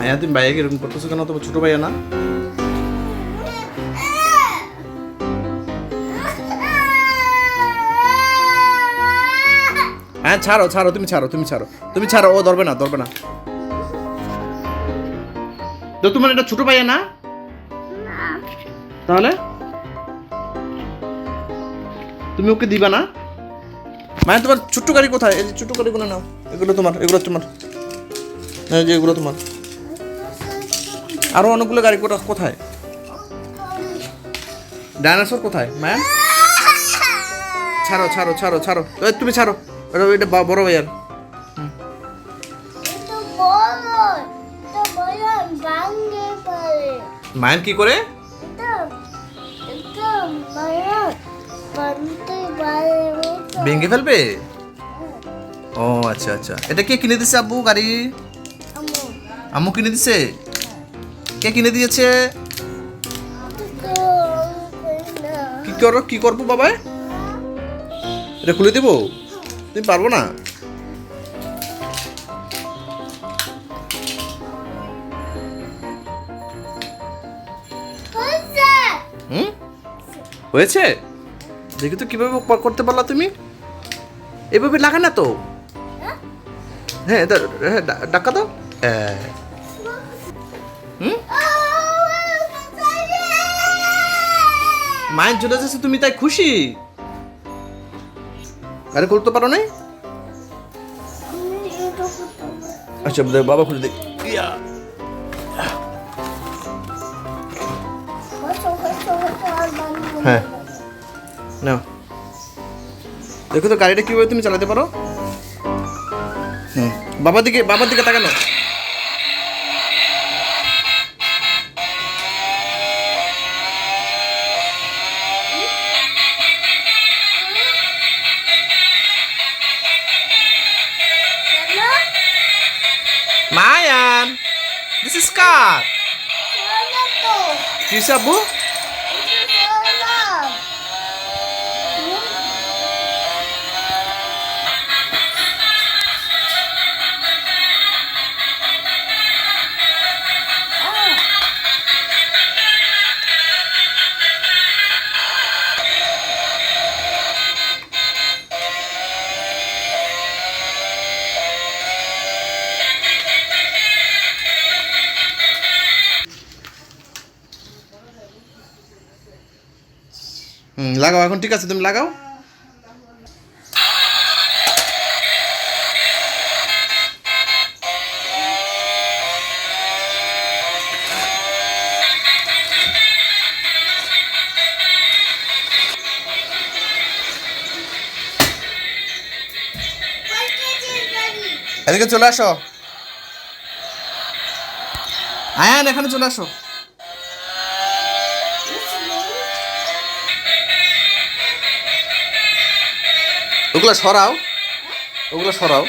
আয়া তুমি ভাইয়াকে এরকম করতেছো কেন? তোমার ছোট ভাইয়া না? হ্যাঁ ছাড়ো ছাড়ো, তুমি ছাড়ো তুমি ছাড়ো তুমি ছাড়ো, ও ধরবে না ধরবে না। তো তোমার এটা ছোট ভাইয়া না? তাহলে? তুমি ওকে দিবা না? মানে তোমার ছোট্ট গাড়ি কোথায়? এই যে ছোট্ট গাড়িগুলো নাও, এগুলো তোমার এগুলো তোমার। যে এগুলো তোমার। আরও অনেকগুলো গাড়ি কোটা কোথায়? ডাইনোসর কোথায় ম্যাম ছাড়ো ছাড়ো ছাড়ো ছাড়ো। তুমি ছাড়ো। এটা এটা বড় ভাইয়ার। মায়ের কি করে? ভেঙে ফেলবে? ও আচ্ছা আচ্ছা। এটা কে কিনে দিছে আব্বু গাড়ি? আম্মু কিনে দিছে? কে কিনে দিয়েছে? কি করো কি করব বাবা এটা খুলে দেবো? তুমি পারব না? হুম? হয়েছে? দেখি তো কীভাবে করতে পারলা তুমি? এভাবে লাগা না তো? হ্যাঁ? এটা- হ্যাঁ ডা- ডাক্কা দাও। হ্যাঁ। মায়ের চলে যাচ্ছে তুমি তাই খুশি? আরে করতে পারো নাই? আচ্ছা বাবা খুলে দেখ হ্যাঁ। নাও। দেখো তো, গাড়িটা কীভাবে তুমি চালাতে পারো? হুম। বাবার দিকে বাবার দিকে তাকানো। দিস ইজ কার কি আব্বু হুম লাগাও এখন ঠিক আছে তুমি লাগাও। এদিকে চলে আসো। আয়ান এখানে চলে আসো। ওগুলো সরাও ওগুলো সরাও।